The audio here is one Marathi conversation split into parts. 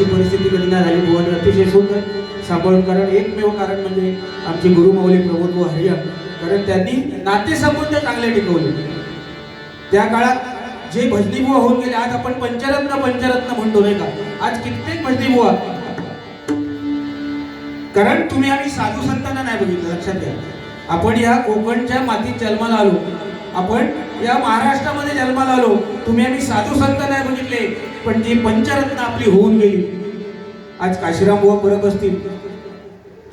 अशी परिस्थिती कधी नाही झाली. बुवाने अतिशय सुंदर सांभाळून कारण एकमेव कारण म्हणजे आमचे गुरुमाऊली प्रबोध हरिया कारण त्यांनी नातेसंबंध चांगले टिकवले. त्या काळात जे भजनीबुवा होऊन गेले आज आपण पंचरत्न पंचरत्न म्हणतो नाही का? आज कित्येक भजनीबुवा. कारण तुम्ही आम्ही साधू संतांना नाही बघितलं लक्षात घ्या. आपण या कोकणच्या मातीत जन्माला आलो. आपण या महाराष्ट्रामध्ये जन्माला आलो. तुम्ही आम्ही साधू संत नाही बघितले पण जी पंचरत्न आपली होऊन गेली. आज काशीराम बुवा परत असतील.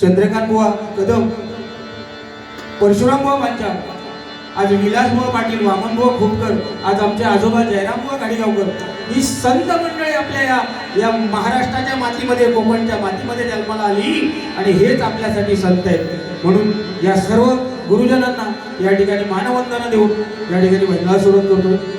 चंद्रकांत बुवा कदम. परशुराम बुवा पांचाळ आज विलास बुवा पाटील वामन बुवा खोपकर. आज आमचे आजोबा जयराम बुवा गाडीगावकर. ही संत मंडळी आपल्या या या महाराष्ट्राच्या मातीमध्ये कोकणच्या मातीमध्ये जन्माला आली. आणि हेच आपल्यासाठी संत आहेत. म्हणून या सर्व गुरुजनांना या ठिकाणी मानवंदना देऊन या ठिकाणी महिला सुरुवात करतो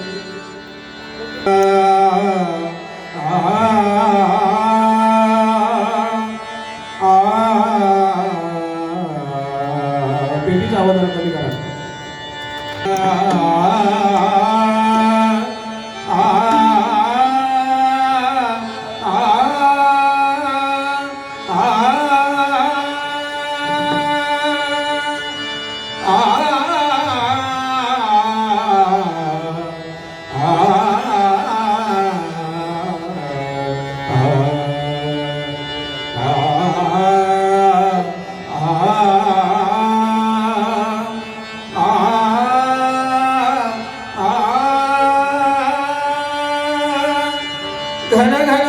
ঘন ঘন